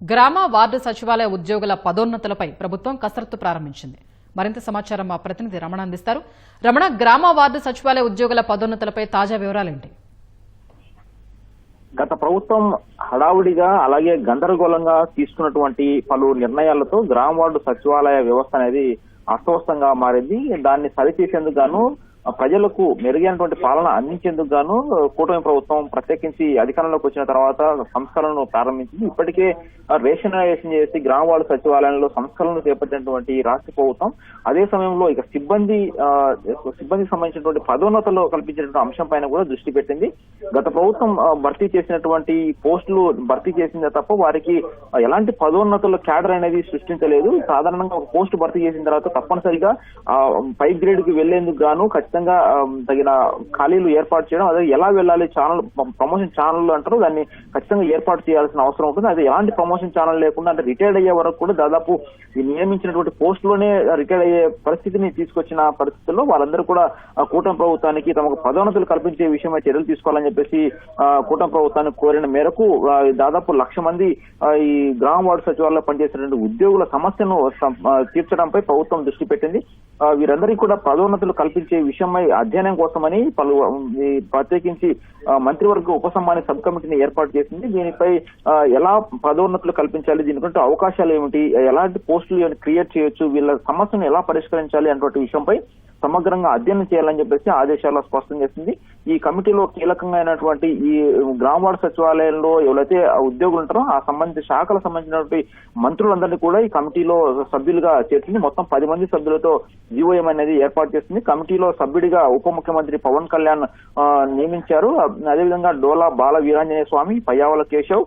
గ్రామ వార్డు సచివాలయ ఉద్యోగుల పదోన్నతులపై ప్రభుత్వం కసరత్తు ప్రారంభించింది. మరింత సమాచారం మా ప్రతినిధి రమణ అందిస్తారు. రమణ గ్రామ వార్డు సచివాలయ ఉద్యోగుల పదోన్నతులపై తాజా వివరాలేంటి? గత ప్రభుత్వం హడావుడిగా అలాగే గందరగోళంగా తీసుకున్నటువంటి పలు నిర్ణయాలతో గ్రామ వార్డు సచివాలయ వ్యవస్థ అనేది అస్తవ్యస్తంగా మారింది. దాన్ని సరిచేసేందుకు గాను ప్రజలకు మెరుగైనటువంటి పాలన అందించేందుకు గాను కూటమి ప్రభుత్వం ప్రత్యేకించి అధికారంలోకి వచ్చిన తర్వాత సంస్కరణను ప్రారంభించింది. ఇప్పటికే రేషనలైజేషన్ చేసి గ్రామ వార్డు సచివాలయంలో సంస్కరణలు చేపట్టినటువంటి రాష్ట్ర ప్రభుత్వం అదే సమయంలో ఇక సిబ్బంది సిబ్బందికి సంబంధించినటువంటి పదోన్నతలు కల్పించినటువంటి అంశం పైన కూడా దృష్టి పెట్టింది. గత ప్రభుత్వం భర్తీ చేసినటువంటి పోస్టులు భర్తీ చేసిందే తప్ప వారికి ఎలాంటి పదోన్నతుల క్యాడర్ అనేది సృష్టించలేదు. సాధారణంగా ఒక పోస్ట్ భర్తీ చేసిన తర్వాత తప్పనిసరిగా పై గ్రేడ్కి వెళ్ళేందుకు గాను ఖచ్చితంగా ఖచ్చితంగా తగిన ఖాళీలు ఏర్పాటు చేయడం అదే ఎలా వెళ్ళాలి ఛానల్ ప్రమోషన్ ఛానల్ అంటారు దాన్ని ఖచ్చితంగా ఏర్పాటు చేయాల్సిన అవసరం ఉంటుంది. అది ఎలాంటి ప్రమోషన్ ఛానల్ లేకుండా అంటే రిటైర్డ్ అయ్యే వరకు కూడా దాదాపు నియమించినటువంటి పోస్టులోనే రిటైర్డ్ అయ్యే పరిస్థితిని తీసుకొచ్చిన పరిస్థితుల్లో వాళ్ళందరూ కూడా కూటమి ప్రభుత్వానికి తమకు పదోన్నతులు కల్పించే విషయమై చర్యలు తీసుకోవాలని చెప్పేసి కూటమి ప్రభుత్వాన్ని కోరిన మేరకు దాదాపు లక్ష మంది ఈ గ్రామ వార్డు సచివాలయంలో పనిచేసినటువంటి ఉద్యోగుల సమస్యను తీర్చడంపై ప్రభుత్వం దృష్టి పెట్టింది. వీరందరికీ కూడా పదోన్నతులు కల్పించే విషయమై అధ్యయనం కోసమని పలు ప్రత్యేకించి మంత్రివర్గ ఉపసంహాని సబ్ కమిటీని ఏర్పాటు చేసింది. దీనిపై ఆ, ఎలా పదోన్నతులు కల్పించాలి దీనికంటే అవకాశాలు ఏమిటి ఎలాంటి పోస్టులు క్రియేట్ చేయొచ్చు వీళ్ళ సమస్యను ఎలా పరిష్కరించాలి అటువంటి విషయంపై సమగ్రంగా అధ్యయనం చేయాలని చెప్పేసి ఆదేశాల్లో స్పష్టం చేసింది. ఈ కమిటీలో కీలకంగా అయినటువంటి ఈ గ్రామవాడ సచివాలయంలో ఎవరైతే ఆ ఉద్యోగులు ఉంటారో ఆ సంబంధిత శాఖలకు సంబంధించినటువంటి మంత్రులందరినీ కూడా ఈ కమిటీలో సభ్యులుగా చేర్చింది. మొత్తం పది మంది సభ్యులతో జీవోఎం అనేది ఏర్పాటు చేసింది. కమిటీలో సభ్యుడిగా ఉప ముఖ్యమంత్రి పవన్ కళ్యాణ్ నియమించారు. అదేవిధంగా డోలా బాల వీరాంజనేయ స్వామి పయ్యావల కేశవ్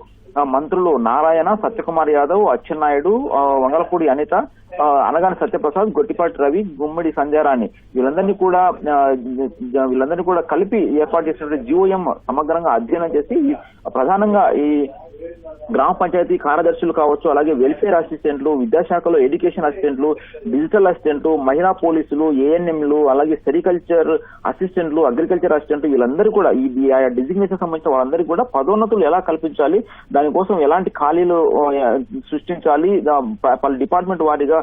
మంత్రులు నారాయణ సత్యకుమార్ యాదవ్ అచ్చెన్నాయుడు ఆ, వంగలపూడి అనిత ఆ, అనగాని సత్యప్రసాద్ గొట్టిపాటి రవి గుమ్మడి సంజారాణి. వీళ్ళందరినీ కూడా వీళ్ళందరినీ కూడా కలిపి ఏర్పాటు చేసినటువంటి జిఓఎం సమగ్రంగా అధ్యయనం చేసి ప్రధానంగా ఈ గ్రామ పంచాయతీ కార్యదర్శులు కావచ్చు అలాగే వెల్ఫేర్ అసిస్టెంట్లు విద్యాశాఖలో ఎడ్యుకేషన్ అసిస్టెంట్లు డిజిటల్ అసిస్టెంట్లు మహిళా పోలీసులు ఏఎన్ఎంలు అలాగే సెరికల్చర్ అసిస్టెంట్లు అగ్రికల్చర్ అసిస్టెంట్లు వీళ్ళందరూ కూడా ఈ ఆయా డిజిగ్నేషన్ సంబంధించిన వాళ్ళందరికీ కూడా పదోన్నతులు ఎలా కల్పించాలి దానికోసం ఎలాంటి ఖాళీలు సృష్టించాలి పలు డిపార్ట్మెంట్ వారిగా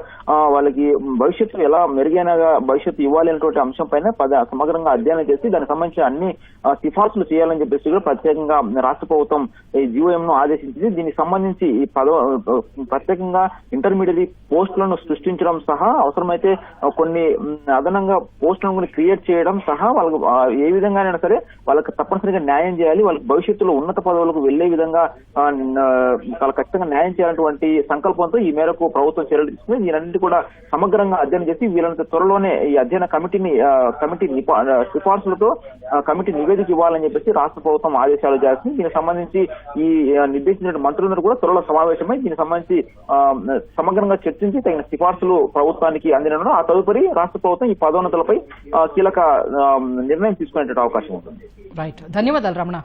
వాళ్ళకి భవిష్యత్తు ఎలా మెరుగైన భవిష్యత్తు ఇవ్వాలి అనేటువంటి అంశం పైన పద సమగ్రంగా అధ్యయనం చేసి దానికి సంబంధించిన అన్ని సిఫార్సులు చేయాలని చెప్పేసి కూడా ప్రత్యేకంగా రాష్ట్ర ప్రభుత్వం ఈ జీవోఎం ను ఆదేశించింది. దీనికి సంబంధించి ఈ పదవ ప్రత్యేకంగా ఇంటర్మీడియట్ పోస్టులను సృష్టించడం సహా అవసరమైతే కొన్ని అదనంగా పోస్టులను కొన్ని క్రియేట్ చేయడం సహా వాళ్ళకు ఏ విధంగానైనా సరే వాళ్ళకి తప్పనిసరిగా న్యాయం చేయాలి. వాళ్ళకి భవిష్యత్తులో ఉన్నత పదవులకు వెళ్ళే విధంగా ఆ, వాళ్ళకి ఖచ్చితంగా న్యాయం చేయాలన్నటువంటి సంకల్పంతో ఈ మేరకు ప్రభుత్వం చర్యలు తీసుకుని దీనన్నింటి కూడా సమగ్రంగా అధ్యయనం చేసి వీళ్ళంత త్వరలోనే ఈ అధ్యయన కమిటీని కమిటీ నిపా- సిఫార్సులతో కమిటీ నివేదిక ఇవ్వాలని చెప్పేసి రాష్ట్ర ప్రభుత్వం ఆదేశాలు చేస్తుంది దీనికి సంబంధించి ఈ నిర్దేశించిన మంత్రులందరూ కూడా త్వరలో సమావేశమై దీనికి సంబంధించి సమగ్రంగా చర్చించి తగిన సిఫార్సులు ప్రభుత్వానికి అందినడం ఆ తదుపరి రాష్ట్ర ప్రభుత్వం ఈ పదోన్నతులపై కీలక నిర్ణయం తీసుకునేటువంటి అవకాశం ఉంటుంది. రైట్ ధన్యవాదాలు రమణ.